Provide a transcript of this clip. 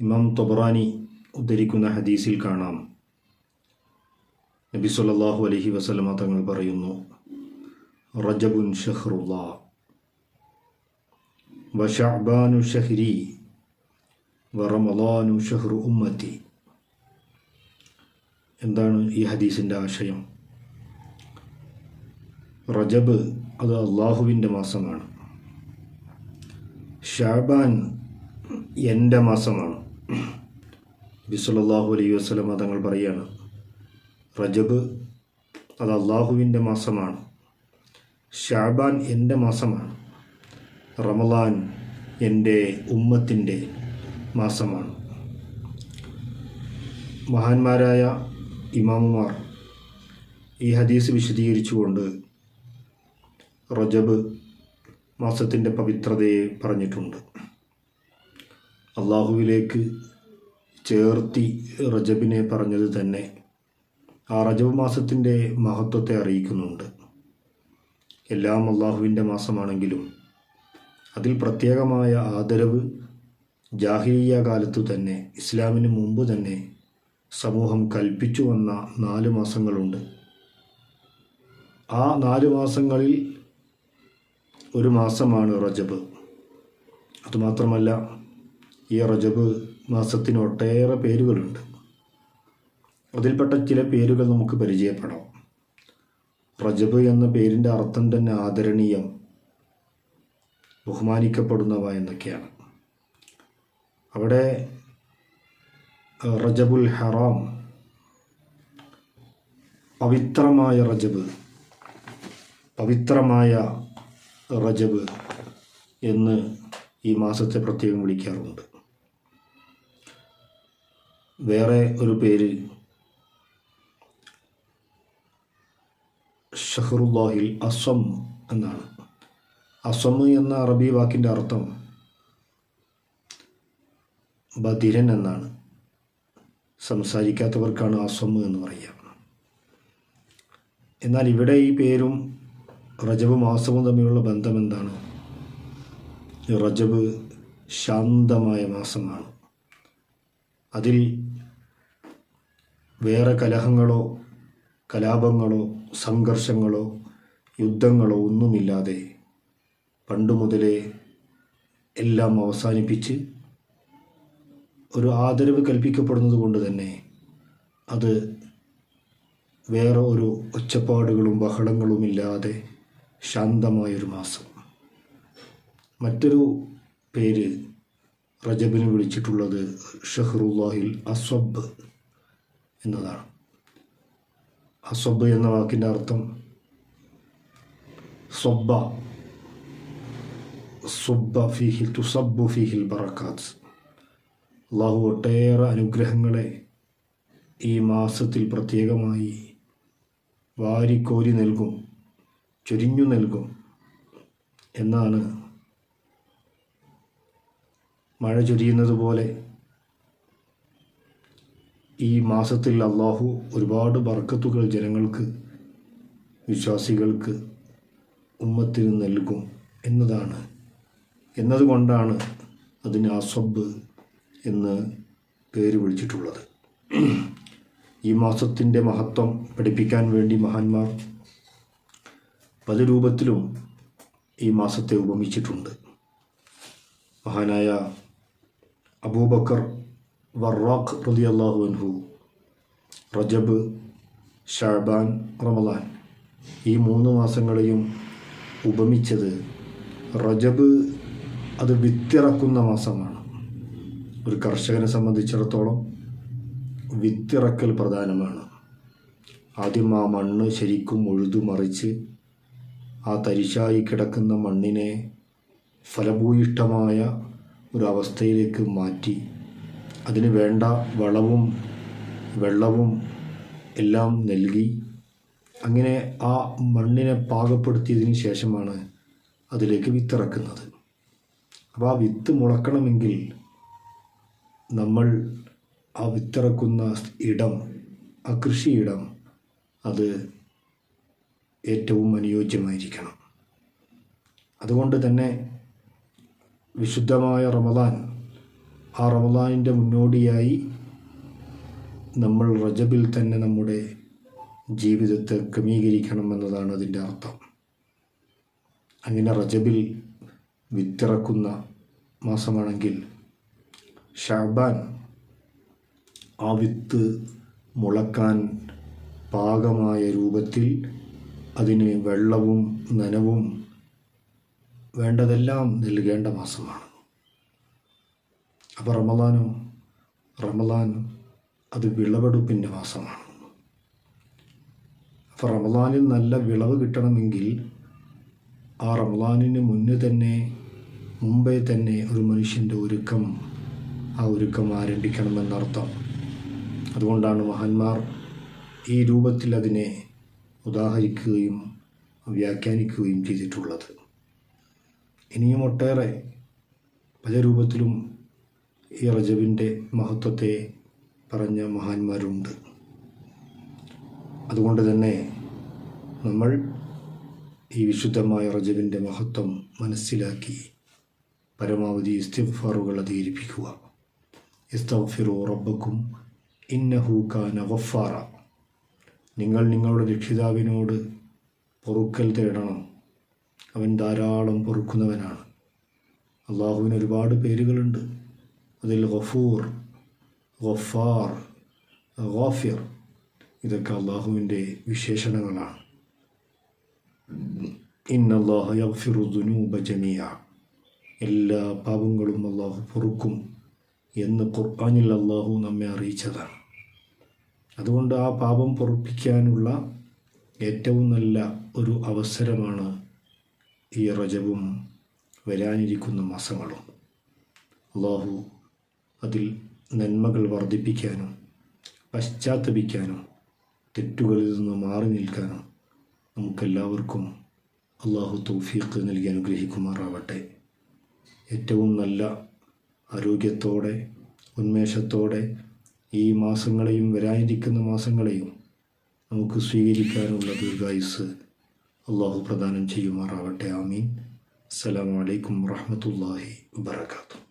ഇമാം തൊബറാനി ഉദ്ധരിക്കുന്ന ഹദീസിൽ കാണാം. നബി സല്ലാഹു അലഹി വസ്ലമ തങ്ങൾ പറയുന്നു റജബുൻ ഷഹ്റുല്ലാ ഷഹ്രി വറമളാനു ഷഹ്റു ഉമ്മത്തി. എന്താണ് ഈ ഹദീസിന്റെ ആശയം? റജബ് അത് അള്ളാഹുവിന്റെ മാസമാണ്. ഷാബാൻ എന്റെ മാസമാണ്. ബിസുലല്ലാഹു അലൈ വസ്ലമ തങ്ങൾ പറയുകയാണ് റജബ് അത് അള്ളാഹുവിന്റെ മാസമാണ് ഷാബാൻ എന്റെ മാസമാണ് റമലാൻ എന്റെ ഉമ്മത്തിന്റെ മാസമാണ്. മഹാന്മാരായ ഇമാമുമാർ ഈ ഹദീസ് വിശദീകരിച്ചുകൊണ്ട് റജബ് മാസത്തിന്റെ പവിത്രതയെ പറഞ്ഞിട്ടുണ്ട്. അള്ളാഹുവിലേക്ക് ചേർത്തി റജബിനെ പറഞ്ഞത് തന്നെ ആ റജബ് മാസത്തിന്റെ മഹത്വത്തെ അറിയിക്കുന്നുണ്ട്. എല്ലാം അള്ളാഹുവിന്റെ മാസമാണെങ്കിലും അതിൽ പ്രത്യേകമായ ആദരവ് ജാഹിരിയ കാലത്തു തന്നെ ഇസ്ലാമിന് മുമ്പ് തന്നെ സമൂഹം കൽപ്പിച്ചു വന്ന നാല് മാസങ്ങളുണ്ട്. ആ നാല് മാസങ്ങളിൽ ഒരു മാസമാണ് റജബ്. അതുമാത്രമല്ല ഈ റജബ് മാസത്തിന് ഒട്ടേറെ പേരുകളുണ്ട്. അതിൽപ്പെട്ട ചില പേരുകൾ നമുക്ക് പരിചയപ്പെടാം. റജബ് എന്ന പേരിന്റെ അർത്ഥം തന്നെ ആദരണീയം ബഹുമാനിക്കപ്പെടുന്നവ എന്നൊക്കെയാണ്. അവിടെ റജബുൽ ഹറാം പവിത്രമായ റജബ് പവിത്രമായ റജബ് എന്ന് ഈ മാസത്തെ പ്രത്യേകം വിളിക്കാറുണ്ട്. വേറെ ഒരു പേര് ഷഹറുല്ലാഹിൽ അസം എന്നാണ്. അസം എന്ന അറബി വാക്കിന്റെ അർത്ഥം ബധിരൻ എന്നാണ്. സംസാരിക്കാത്തവർക്കാണ് അസം എന്ന് പറയുക. എന്നാൽ ഇവിടെ ഈ പേരും റജബ് മാസവും തമ്മിലുള്ള ബന്ധം എന്താണ്? റജബ് ശാന്തമായ മാസമാണ്. അതിൽ വേറെ കലഹങ്ങളോ കലാപങ്ങളോ സംഘർഷങ്ങളോ യുദ്ധങ്ങളോ ഒന്നുമില്ലാതെ പണ്ടു മുതലേ എല്ലാം അവസാനിപ്പിച്ച് ഒരു ആദരവ് കൽപ്പിക്കപ്പെടുന്നത് കൊണ്ട് തന്നെ അത് വേറെ ഒരു ഒച്ചപ്പാടുകളും ബഹളങ്ങളും ഇല്ലാതെ ശാന്തമായൊരു മാസം. മറ്റൊരു പേര് റജബിന് വിളിച്ചിട്ടുള്ളത് ഷഹറുല്ലാഹിൽ അസ്വബ് എന്നതാണ്. അസ്വബ് എന്ന വാക്കിന്റെ അർത്ഥം സ്വബ്ബ സുബ്ബ ഫിഹിൽ തുസബ്ബു ഫിഹിൽ ബറക്കാത്ത്. അള്ളാഹു ഒട്ടേറെ അനുഗ്രഹങ്ങളെ ഈ മാസത്തിൽ പ്രത്യേകമായി വാരിക്കോരി നൽകും ചൊരിഞ്ഞു നൽകും എന്നാണ് മഴ ചൊരിയുന്നത് പോലെ ഈ മാസത്തിൽ അള്ളാഹു ഒരുപാട് ബർക്കത്തുകൾ ജനങ്ങൾക്ക് വിശ്വാസികൾക്ക് ഉമ്മത്തിന് നൽകും എന്നതാണ്. എന്നതുകൊണ്ടാണ് അതിന് അസബ് എന്ന് പേര് വിളിച്ചിട്ടുള്ളത്. ഈ മാസത്തിന്റെ മഹത്വം പഠിപ്പിക്കാൻ വേണ്ടി മഹാന്മാർ പല രൂപത്തിലും ഈ മാസത്തെ ഉപമിച്ചിട്ടുണ്ട്. മഹാനായ അബൂബക്കർ വറാഖ് റതി അള്ളാഹു അൻഹു റജബ് ഷാബാൻ റമലാൻ ഈ മൂന്ന് മാസങ്ങളെയും ഉപമിച്ചത് റജബ് അത് വിത്തിറക്കുന്ന മാസമാണ്. ഒരു കർഷകനെ സംബന്ധിച്ചിടത്തോളം വിത്തിറക്കൽ പ്രധാനമാണ്. ആദ്യം ആ മണ്ണ് ശരിക്കും ഉഴുതു മറിച്ച് ആ തരിശായി കിടക്കുന്ന മണ്ണിനെ ഫലഭൂയിഷ്ടമായ ഒരു അവസ്ഥയിലേക്ക് മാറ്റി അതിന് വേണ്ട വളവും വെള്ളവും എല്ലാം നൽകി അങ്ങനെ ആ മണ്ണിനെ പാകപ്പെടുത്തിയതിന് ശേഷമാണ് അതിലേക്ക് വിത്തിറക്കുന്നത്. അപ്പോൾ ആ വിത്ത് മുളക്കണമെങ്കിൽ നമ്മൾ ആ വിത്തിറക്കുന്ന ഇടം ആ കൃഷിയിടം അത് ഏറ്റവും അനുയോജ്യമായിരിക്കണം. അതുകൊണ്ട് തന്നെ വിശുദ്ധമായ റമദാൻ ആ മുന്നോടിയായി നമ്മൾ റജബിൽ തന്നെ നമ്മുടെ ജീവിതത്തെ ക്രമീകരിക്കണം എന്നതാണ് അതിന്റെ അർത്ഥം. അങ്ങനെ റജബിൽ വിത്തിറക്കുന്ന മാസമാണെങ്കിൽ ഷാബാൻ ആ വിത്ത് മുളക്കാൻ പാകമായ രൂപത്തിൽ അതിന് വെള്ളവും നനവും വേണ്ടതെല്ലാം നൽകേണ്ട മാസമാണ്. അപ്പോൾ റമദാനോ? റമദാൻ അത് വിളവെടുപ്പിന്റെ മാസമാണ്. അപ്പോൾ റമദാനിൽ നല്ല വിളവ് കിട്ടണമെങ്കിൽ ആ റമദാനിന് മുന്നേ തന്നെ മുമ്പേ തന്നെ ഒരു മനുഷ്യന്റെ ഒരുക്കം ആ ഒരുക്കം ആരംഭിക്കണമെന്നർത്ഥം അതുകൊണ്ടാണ് മഹാന്മാർ ഈ രൂപത്തിൽ അതിനെ ഉദാഹരിക്കുകയും വ്യാഖ്യാനിക്കുകയും ചെയ്തിട്ടുള്ളത്. ഇനിയും ഒട്ടേറെ പല രൂപത്തിലും ഈ റജബിന്റെ മഹത്വത്തെ പറഞ്ഞ മഹാന്മാരുണ്ട്. അതുകൊണ്ട് തന്നെ നമ്മൾ ഈ വിശുദ്ധമായ റജബിന്റെ മഹത്വം മനസ്സിലാക്കി പരമാവധി ഇസ്തിഫാറുകൾ അധികരിപ്പിക്കുക. ഇസ്തഫിറു റബ്ബക്കും ഇന്നഹു കാന ഗഫാറ. നിങ്ങൾ നിങ്ങളുടെ രക്ഷിതാവിനോട് പൊറുക്കൽ തേടണം. അവൻ ധാരാളം പൊറുക്കുന്നവനാണ്. അള്ളാഹുവിന് ഒരുപാട് പേരുകളുണ്ട്. അതിൽ ഗഫൂർ ഗഫാർ ഗാഫിർ ഇതൊക്കെ അള്ളാഹുവിന്റെ വിശേഷണങ്ങളാണ് ഇന്നല്ലാഹ യഗ്ഫിറു ദുനൂബ ജമിയ എല്ലാ പാപങ്ങളും അള്ളാഹു പൊറുക്കും എന്ന് ഖുർആനിൽ അള്ളാഹു നമ്മെ അറിയിച്ചതാണ് അതുകൊണ്ട് ആ പാപം പൊറുപ്പിക്കാനുള്ള ഏറ്റവും നല്ല ഒരു അവസരമാണ് ഈ റജബും വരാനിരിക്കുന്ന മാസങ്ങളും. അള്ളാഹു അതിൽ നന്മകൾ വർദ്ധിപ്പിക്കാനും പശ്ചാത്തപിക്കാനും തെറ്റുകളിൽ നിന്ന് മാറി നിൽക്കാനും നമുക്കെല്ലാവർക്കും അള്ളാഹു തൗഫീഖ് നൽകി അനുഗ്രഹിക്കുമാറാവട്ടെ. ഏറ്റവും നല്ല ആരോഗ്യത്തോടെ ഉന്മേഷത്തോടെ ഈ മാസങ്ങളെയും വരാനിരിക്കുന്ന മാസങ്ങളെയും നമുക്ക് സ്വീകരിക്കാനുള്ള ദീർഘായുസ് അള്ളാഹു പ്രദാനം ചെയ്യുമാറാവട്ടെ. ആമീൻ. അസ്സലാമു അലൈക്കും വാത്തു